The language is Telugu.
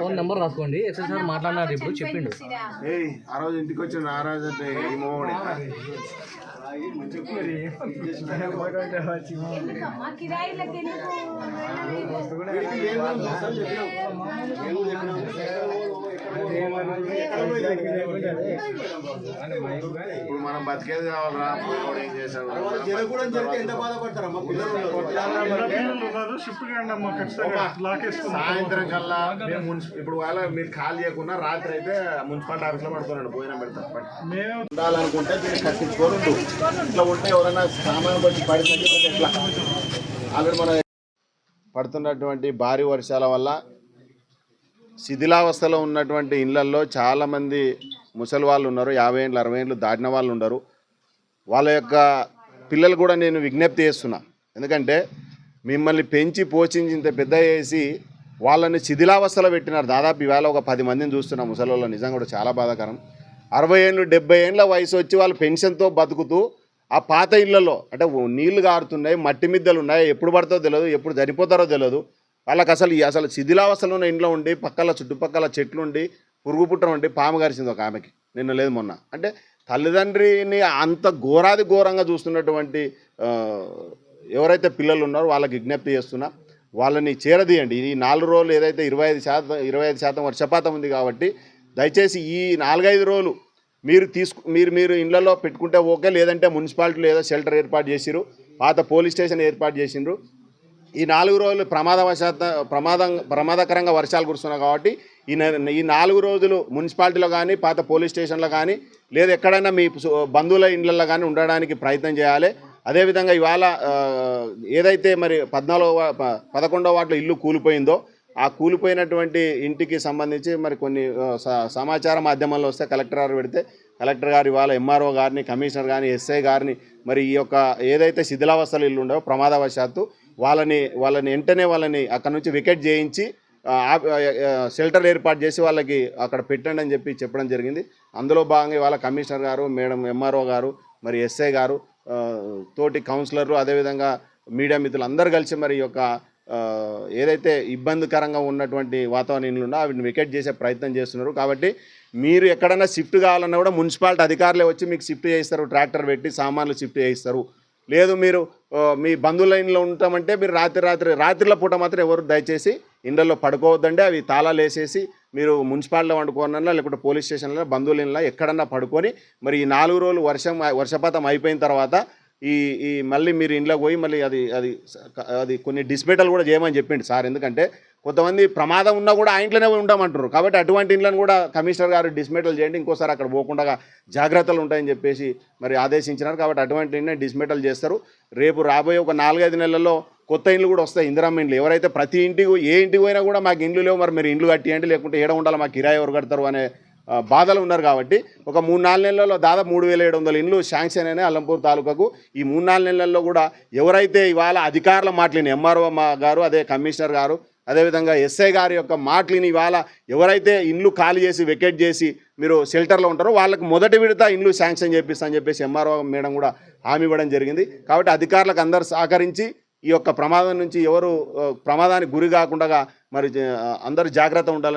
ఫోన్ నెంబర్ రాసుకోండి. ఎస్ఐ సార్ మాట్లాడినారు ఇప్పుడు చెప్పిండు. ఏయ్ ఆ రోజు ఇంటికి వచ్చిన ఆ రోజు అంటే ఇప్పుడు మనం బతికేది కావాలరా? ఏం చేశాడు జరగకూడదు జరిగితే ఎంత బాధపడతారమ్మా? పిల్లలు సాయంత్రం కల్లా మేము ఇప్పుడు వాళ్ళ మీరు ఖాళీ చేయకుండా రాత్రి అయితే మున్సిపాలిటీ ఆఫీస్లో పడుతున్నాడు భోజనం పెడతారు ఉండాలనుకుంటే మీరు కట్టించుకొని ఇట్లా ఉంటే ఎవరైనా సామాన్ బట్టి పడిందంటే ఎట్లా ఆల్రెడీ మన పడుతున్నటువంటి భారీ వర్షాల వల్ల శిథిలావస్థలో ఉన్నటువంటి ఇళ్ళల్లో చాలామంది ముసలి వాళ్ళు ఉన్నారు యాభై ఏళ్ళు అరవై ఏళ్ళు దాటిన వాళ్ళు ఉన్నారు వాళ్ళ యొక్క పిల్లలు కూడా నేను విజ్ఞప్తి చేస్తున్నా. ఎందుకంటే మిమ్మల్ని పెంచి పోషించి ఇంత పెద్ద చేసి వాళ్ళని శిథిలావస్థలో పెట్టినారు. దాదాపు ఇవాళ ఒక పది మందిని చూస్తున్నా ముసలి నిజంగా కూడా చాలా బాధాకరం. అరవై ఏళ్ళు డెబ్బై ఏళ్ళ వయసు వచ్చి వాళ్ళు పెన్షన్తో బతుకుతూ ఆ పాత ఇళ్ళలో అంటే నీళ్ళు కారుతున్నాయి మట్టి మిద్దలు ఉన్నాయి ఎప్పుడు పడుతుందో తెలియదు ఎప్పుడు చనిపోతారో తెలియదు వాళ్ళకి అసలు అసలు శిథిలావస్థలో ఉన్న ఇంట్లో ఉండి పక్కల చుట్టుపక్కల చెట్లు ఉండి పురుగు పుట్ట ఉండి పాము గారిసింది ఒక ఆమెకి. నిన్న లేదు మొన్న. అంటే తల్లిదండ్రిని అంత ఘోరాది ఘోరంగా చూస్తున్నటువంటి ఎవరైతే పిల్లలు ఉన్నారో వాళ్ళకి విజ్ఞప్తి చేస్తున్నా వాళ్ళని చేరదీయండి. ఈ నాలుగు రోజులు ఏదైతే ఇరవై ఐదు శాతం ఇరవై ఐదు శాతం వర్షపాతం ఉంది కాబట్టి దయచేసి ఈ నాలుగైదు రోజులు మీరు తీసుకు మీరు మీరు ఇళ్ళలో పెట్టుకుంటే ఓకే లేదంటే మున్సిపాలిటీలో ఏదో షెల్టర్ ఏర్పాటు చేసిరు పాత పోలీస్ స్టేషన్ ఏర్పాటు చేసిండ్రు ఈ నాలుగు రోజులు ప్రమాదవశాత ప్రమాదం ప్రమాదకరంగా వర్షాలు కురుస్తున్నాయి కాబట్టి ఈ ఈ నాలుగు రోజులు మున్సిపాలిటీలో కానీ పాత పోలీస్ స్టేషన్లో కానీ లేదా ఎక్కడైనా మీ బంధువుల ఇండ్లలో కానీ ఉండడానికి ప్రయత్నం చేయాలి. అదేవిధంగా ఇవాళ ఏదైతే మరి పద్నాలుగో పదకొండవ వాటిలో ఇల్లు కూలిపోయిందో ఆ కూలిపోయినటువంటి ఇంటికి సంబంధించి మరి కొన్ని స- సమాచార మాధ్యమాల్లో వస్తే కలెక్టర్ గారు పెడితే కలెక్టర్ గారు ఇవాళ ఎంఆర్ఓ గారిని కమిషనర్ గారిని ఎస్ఐ గారిని మరి ఈ యొక్క ఏదైతే శిథిలావస్థలు ఇల్లు ఉండవో ప్రమాదవశాత్తు వాళ్ళని వాళ్ళని వెంటనే వాళ్ళని అక్కడ నుంచి వికెట్ చేయించి షెల్టర్ ఏర్పాటు చేసి వాళ్ళకి అక్కడ పెట్టండి అని చెప్పి చెప్పడం జరిగింది. అందులో భాగంగా ఇవాళ కమిషనర్ గారు మేడం ఎంఆర్ఓ గారు మరి ఎస్ఐ గారు తోటి కౌన్సిలర్లు అదేవిధంగా మీడియా మిత్రులు అందరూ కలిసి మరి ఈ యొక్క ఏదైతే ఇబ్బందికరంగా ఉన్నటువంటి వాతావరణంలో ఉన్నా వాటిని వికెట్ చేసే ప్రయత్నం చేస్తున్నారు. కాబట్టి మీరు ఎక్కడైనా షిఫ్ట్ కావాలన్నా కూడా మున్సిపాలిటీ అధికారులే వచ్చి మీకు షిఫ్ట్ చేయిస్తారు. ట్రాక్టర్ పెట్టి సామాన్లు షిఫ్ట్ చేయిస్తారు. లేదు మీరు మీ బంధువుల ఇంట్లో ఉంటామంటే మీరు రాత్రి రాత్రి రాత్రిల పూట మాత్రం ఎవరు దయచేసి ఇండ్లలో పడుకోవద్దండి. అవి తాళాలు వేసేసి మీరు మున్సిపాలిటీలో వండుకోనన్నా లేకపోతే పోలీస్ స్టేషన్లో బంధువుల ఎక్కడన్నా పడుకొని మరి ఈ నాలుగు రోజులు వర్షం వర్షపాతం అయిపోయిన తర్వాత ఈ ఈ మళ్ళీ మీరు ఇంట్లోకి పోయి మళ్ళీ అది అది అది కొన్ని డిస్పేటలు కూడా చేయమని చెప్పిండు సార్. ఎందుకంటే కొంతమంది ప్రమాదం ఉన్నా కూడా ఆ ఇంట్లోనే ఉండమంటారు కాబట్టి అటువంటి ఇంట్లను కూడా కమిషనర్ గారు డిస్మేటల్ చేయండి ఇంకోసారి అక్కడ పోకుండా జాగ్రత్తలు ఉంటాయని చెప్పేసి మరి ఆదేశించినారు. కాబట్టి అటువంటి ఇంట్లో డిస్మేటల్ చేస్తారు. రేపు రాబోయే ఒక నాలుగైదు నెలల్లో కొత్త ఇండ్లు కూడా వస్తాయి ఇందిరామ్మ ఇండ్లు. ఎవరైతే ప్రతి ఇంటికి ఏ ఇంటికి పోయినా కూడా మాకు ఇండ్లు లేవు మరి మీరు ఇండ్లు కట్టియండి లేకుంటే ఏడ ఉండాలి మాకు కిరాయి ఎవరు కడతారు అనే బాధలు ఉన్నారు కాబట్టి ఒక మూడు నాలుగు నెలల్లో దాదాపు మూడు వేల ఏడు వందల ఇండ్లు శాంక్షన్ అయినాయి అల్లంపూర్ తాలూకాకు. ఈ మూడు నాలుగు నెలల్లో కూడా ఎవరైతే ఇవాళ అధికారుల మాటలిని ఎంఆర్ఓ గారు అదే కమిషనర్ గారు అదేవిధంగా ఎస్ఐ గారి యొక్క మాటలిని ఇవాళ ఎవరైతే ఇండ్లు ఖాళీ చేసి వెకెట్ చేసి మీరు షెల్టర్లో ఉంటారో వాళ్ళకి మొదటి విడత ఇండ్లు శాంక్షన్ చేపిస్తా అని చెప్పేసి ఎంఆర్ఓ మేడం కూడా హామీ ఇవ్వడం జరిగింది. కాబట్టి అధికారులకు అందరు సహకరించి ఈ యొక్క ప్రమాదం నుంచి ఎవరు ప్రమాదానికి గురి కాకుండా మరి జ- అందరూ జాగ్రత్త ఉండాలని